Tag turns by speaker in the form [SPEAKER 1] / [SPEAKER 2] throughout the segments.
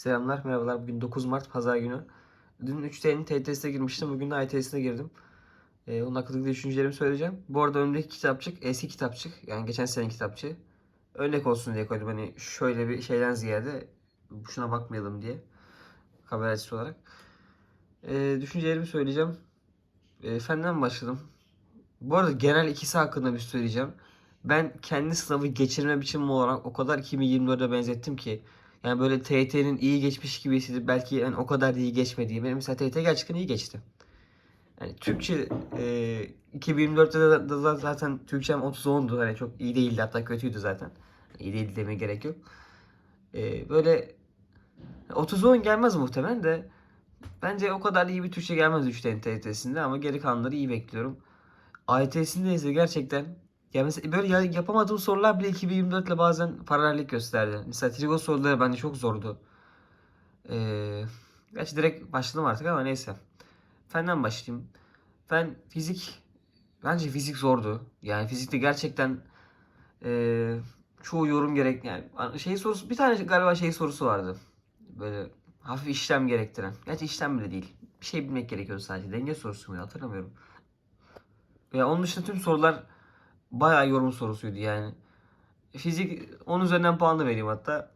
[SPEAKER 1] Selamlar, merhabalar. Bugün 9 Mart Pazar günü. Dün 3D'nin TTS'e girmiştim. Bugün de ITS'e girdim. Ee, onun hakkındaki düşüncelerimi söyleyeceğim. Bu arada öndeki kitapçık eski kitapçık. Yani geçen sene kitapçığı. Örnek olsun diye koydum. Hani şöyle bir şeyden ziyade şuna bakmayalım diye. Kamera açısı olarak. Ee, düşüncelerimi söyleyeceğim. Ee, fenden başladım. Bu arada genel ikisi hakkında bir söyleyeceğim. Ben kendi sınavı geçirme biçimim olarak o kadar 2024'e benzettim ki. Yani böyle TYT'nin iyi geçmiş gibi hissedip belki yani o kadar da iyi geçmediği. Benim mesela TYT gerçekten iyi geçti. Yani Türkçe e, 2024'te de, de za- zaten Türkçem 30 10'du. Hani çok iyi değildi hatta kötüydü zaten. İyi değildi demeye gerek yok. E, böyle 30 10 gelmez muhtemelen de bence o kadar iyi bir Türkçe gelmez 3'ten TYT'sinde ama geri kalanları iyi bekliyorum. AYT'sinde ise gerçekten ya mesela böyle ya- yapamadığım sorular bile 2024 ile bazen paralellik gösterdi. Mesela trigo soruları bence çok zordu. Ee, gerçi direkt başladım artık ama neyse. Fenden başlayayım. Fen fizik bence fizik zordu. Yani fizikte gerçekten ee, çoğu yorum gerek yani şey sorusu bir tane galiba şey sorusu vardı. Böyle hafif işlem gerektiren. Gerçi işlem bile değil. Bir şey bilmek gerekiyordu sadece. Denge sorusu muydu hatırlamıyorum. Ya onun dışında tüm sorular bayağı yorum sorusuydu yani. Fizik 10 üzerinden puan da vereyim hatta.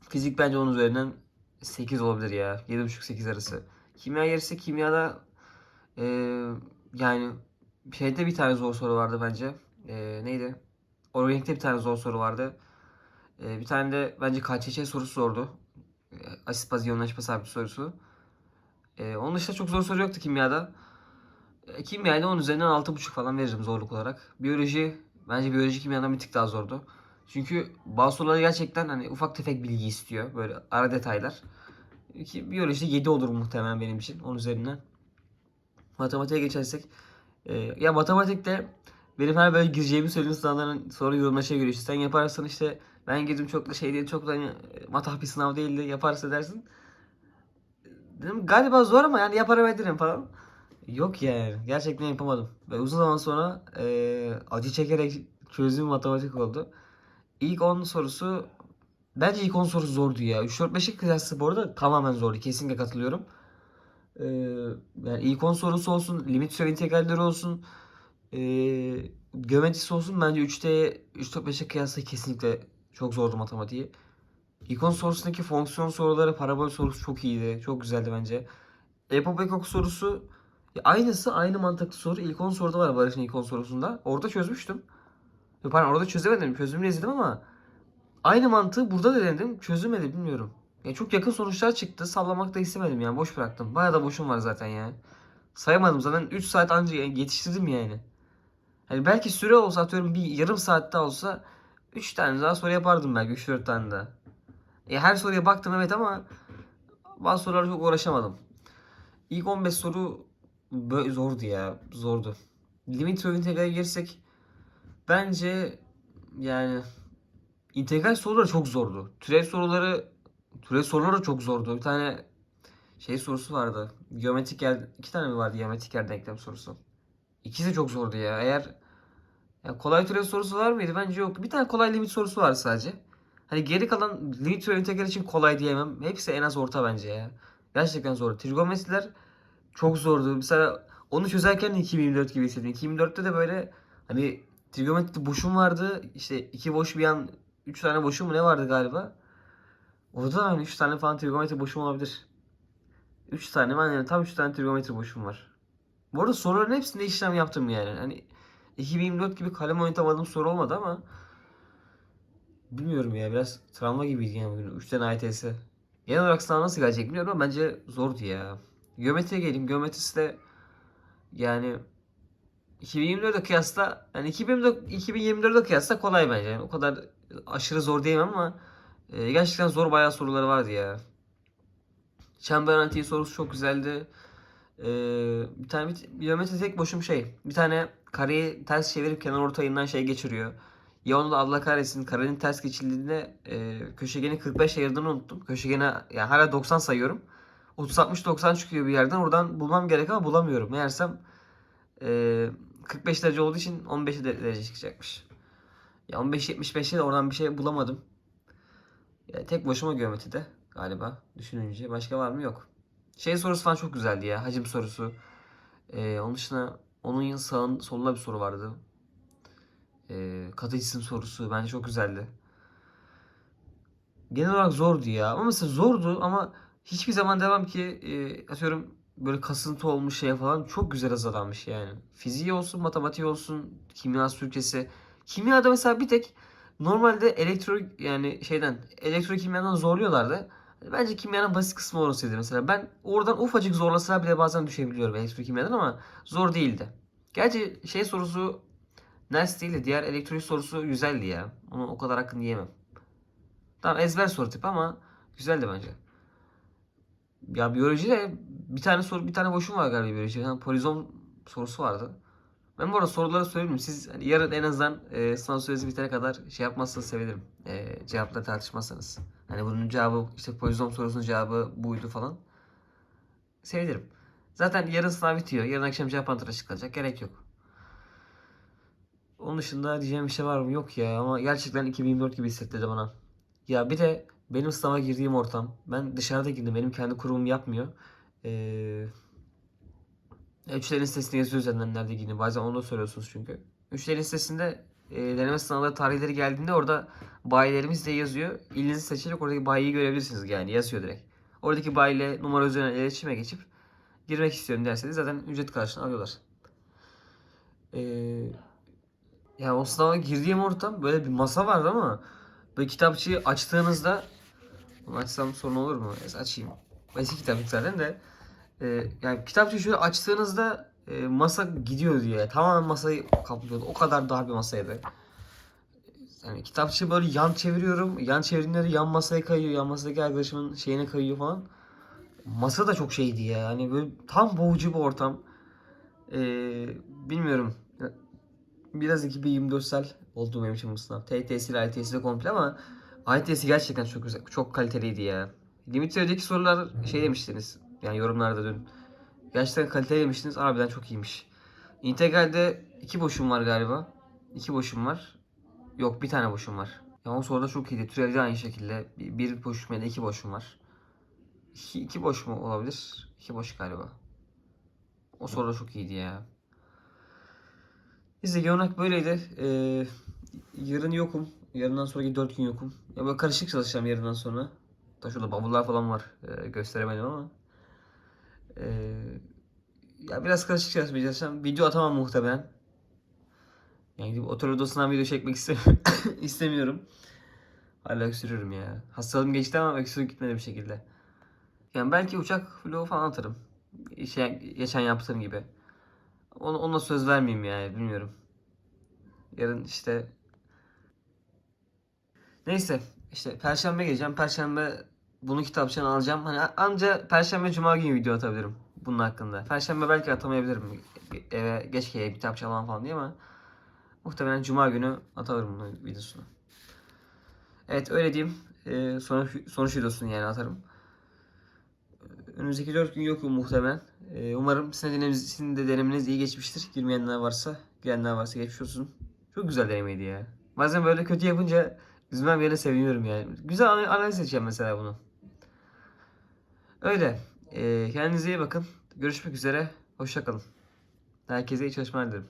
[SPEAKER 1] Fizik bence 10 üzerinden 8 olabilir ya. 7.5-8 arası. Kimya yarısı kimyada eee yani şeyde bir tane zor soru vardı bence. Eee neydi? Organik'te bir tane zor soru vardı. Eee bir tane de bence KÇÇ sorusu sordu. Eee asit baz iyonlaşma sabiti sorusu. Eee onun dışında çok zor soru yoktu kimyada. E, Kimyayla 10 üzerinden 6.5 falan veririm zorluk olarak. Biyoloji bence biyoloji kimyadan bir tık daha zordu. Çünkü bazı soruları gerçekten hani ufak tefek bilgi istiyor. Böyle ara detaylar. Ki biyolojide 7 olur muhtemelen benim için 10 üzerinden. Matematiğe geçersek. e, ya matematikte benim her böyle gireceğimi söylediğim sınavların sonra yorumlaşa göre işte sen yaparsan işte ben girdim çok da şey değil çok da hani e, matah bir sınav değildi yaparsa dersin. Dedim galiba zor ama yani yaparım ederim falan. Yok yani. Gerçekten yapamadım. Ve uzun zaman sonra eee, acı çekerek çözdüğüm matematik oldu. İlk 10 sorusu bence ilk 10 sorusu zordu ya. 3-4-5'e kıyasla bu arada tamamen zordu. Kesinlikle katılıyorum. Eee, yani ilk 10 sorusu olsun, limit süre integralleri olsun, eee geometrisi olsun bence 3'te 3-4-5'e kıyasla kesinlikle çok zordu matematiği. İlk 10 sorusundaki fonksiyon soruları, parabol sorusu çok iyiydi. Çok güzeldi bence. Epop ekok sorusu ya aynısı aynı mantıklı soru. İlk 10 soruda var Barış'ın ilk 10 sorusunda. Orada çözmüştüm. Yok pardon orada çözemedim. Çözümünü izledim ama aynı mantığı burada da denedim. Çözülmedi bilmiyorum. Ya çok yakın sonuçlar çıktı. Sallamak da istemedim yani. Boş bıraktım. Bayağı da boşum var zaten ya. Sayamadım zaten 3 saat anca yetiştirdim yani. Hani belki süre olsa atıyorum bir yarım saatte olsa 3 tane daha soru yapardım belki 3-4 tane daha. E, her soruya baktım evet ama bazı sorulara çok uğraşamadım. İlk 15 soru böyle zordu ya. Zordu. Limit ve integrale girsek bence yani integral soruları çok zordu. Türev soruları türev soruları çok zordu. Bir tane şey sorusu vardı. Geometrik yer iki tane mi vardı geometrik yer denklem sorusu? İkisi çok zordu ya. Eğer ya kolay türev sorusu var mıydı? Bence yok. Bir tane kolay limit sorusu var sadece. Hani geri kalan limit ve integral için kolay diyemem. Hepsi en az orta bence ya. Gerçekten zor. Trigonometriler çok zordu. Mesela onu çözerken de 2024 gibi hissettim. 2024'te de böyle hani trigonometride boşum vardı. İşte iki boş bir yan, üç tane boşum mu ne vardı galiba? Orada da hani üç tane falan trigonometri boşum olabilir. Üç tane ben yani tam üç tane trigonometri boşum var. Bu arada soruların hepsinde işlem yaptım yani. Hani 2024 gibi kalem oynatamadığım soru olmadı ama bilmiyorum ya biraz travma gibiydi yani bugün 3 tane AYTS. Genel olarak sınav nasıl gelecek bilmiyorum ama bence zordu ya. Geometriye geleyim. Geometrisi de yani 2024'e kıyasla yani 2024 2024'e kıyasla kolay bence. Yani o kadar aşırı zor diyemem ama e, gerçekten zor bayağı soruları vardı ya. Çember antiği sorusu çok güzeldi. E, bir tane bir, geometri tek boşum şey. Bir tane kareyi ters çevirip kenar ortayından şey geçiriyor. Ya onu da Allah kahretsin karenin ters geçildiğinde e, köşegenin 45 ayırdığını unuttum. Köşegene yani hala 90 sayıyorum. 30-60-90 çıkıyor bir yerden. Oradan bulmam gerek ama bulamıyorum. Meğersem e, 45 derece olduğu için 15 de- derece çıkacakmış. Ya 15-75'te de oradan bir şey bulamadım. Ya tek başıma geometride. galiba düşününce. Başka var mı? Yok. Şey sorusu falan çok güzeldi ya. Hacim sorusu. Ee, onun dışında onun sağın solunda bir soru vardı. Ee, katı cisim sorusu bence çok güzeldi. Genel olarak zordu ya. Ama mesela zordu ama hiçbir zaman devam ki e, atıyorum böyle kasıntı olmuş şeye falan çok güzel hazırlanmış yani. Fiziği olsun, matematiği olsun, kimya Türkçesi. Kimyada mesela bir tek normalde elektro yani şeyden elektrokimyadan zorluyorlardı. Bence kimyanın basit kısmı orasıydı mesela. Ben oradan ufacık zorlasalar bile bazen düşebiliyorum elektrokimyadan ama zor değildi. Gerçi şey sorusu Ners değil de diğer elektronik sorusu güzeldi ya. Onu o kadar hakkını yiyemem. Tamam ezber soru tipi ama güzeldi bence. Ya biyolojide bir tane soru bir tane boşum var galiba biyolojide. Yani polizom sorusu vardı. Ben bu arada soruları söyleyeyim. Siz hani yarın en azından e, sınav süresi bitene kadar şey yapmazsanız sevinirim. E, cevapla tartışmazsanız. Hani bunun cevabı işte polizom sorusunun cevabı buydu falan. Sevinirim. Zaten yarın sınav bitiyor. Yarın akşam cevap antrenörü açıklanacak. Gerek yok. Onun dışında diyeceğim bir şey var mı? Yok ya ama gerçekten 2024 gibi hissettirdi bana. Ya bir de benim sınava girdiğim ortam. Ben dışarıda girdim. Benim kendi kurumum yapmıyor. Ee, üçlerin sitesinde yazıyor zaten nerede girdiğini. Bazen onu da soruyorsunuz çünkü. Üçlerin sitesinde e, deneme sınavları tarihleri geldiğinde orada bayilerimiz de yazıyor. İlinizi seçerek oradaki bayiyi görebilirsiniz yani. Yazıyor direkt. Oradaki bayiyle numara üzerinden iletişime geçip girmek istiyorum derseniz zaten ücret karşılığını alıyorlar. Ee, ya o sınava girdiğim ortam böyle bir masa vardı ama böyle kitapçıyı açtığınızda açsam sorun olur mu? Neyse açayım. Eski kitaplık zaten de. Ee, yani kitapçıyı şöyle açtığınızda e, masa gidiyor diye. Tamamen masayı kaplıyordu. O kadar dar bir masaydı. Yani kitapçıyı böyle yan çeviriyorum. Yan çevirdiğimde de yan masaya kayıyor. Yan masadaki arkadaşımın şeyine kayıyor falan. Masa da çok şeydi ya. Yani böyle tam boğucu bir ortam. Ee, bilmiyorum. Biraz 2024'sel oldu benim için bu sınav. TTS ile ITS de komple ama ITS gerçekten çok güzel, çok kaliteliydi ya. Limitlerdeki sorular şey demiştiniz. Yani yorumlarda dün. Gerçekten kaliteli demiştiniz. Harbiden çok iyiymiş. İntegralde iki boşum var galiba. İki boşum var. Yok bir tane boşum var. Ya o soruda çok iyiydi. Türevde aynı şekilde. Bir, bir boşum ya da iki boşum var. İki, iki boş mu olabilir? İki boş galiba. O soruda çok iyiydi ya. Neyse olarak böyleydi. Ee, yarın yokum. Yarından sonraki 4 gün yokum. Ya böyle karışık çalışacağım yarından sonra. Da şurada bavullar falan var. Ee, gösteremedim ama. Ee, ya biraz karışık çalışmaya çalışacağım. Video atamam muhtemelen. Yani gidip otel odasından video çekmek istemiyorum. Hala öksürüyorum ya. Hastalığım geçti ama öksürük gitmedi bir şekilde. Yani belki uçak vlogu falan atarım. Şey, geçen yaptığım gibi. Ona, ona söz vermeyeyim yani bilmiyorum. Yarın işte Neyse işte perşembe geleceğim. Perşembe bunu kitapçıdan alacağım. Hani anca perşembe cuma günü video atabilirim bunun hakkında. Perşembe belki atamayabilirim. Eve geç gelip kitapçı alan falan diye ama muhtemelen cuma günü atarım bunun videosunu. Evet öyle diyeyim. Ee, sonuç, sonuç videosunu yani atarım. Önümüzdeki 4 gün yokum muhtemelen. Ee, umarım sizin de, denemeniz, sizin de denemeniz iyi geçmiştir. Girmeyenler varsa, girenler varsa geçmiş olsun. Çok güzel denemeydi ya. Bazen böyle kötü yapınca üzmem yerine seviniyorum yani. Güzel ana- analiz edeceğim mesela bunu. Öyle. Ee, kendinize iyi bakın. Görüşmek üzere. Hoşçakalın. Herkese iyi çalışmalar dilerim.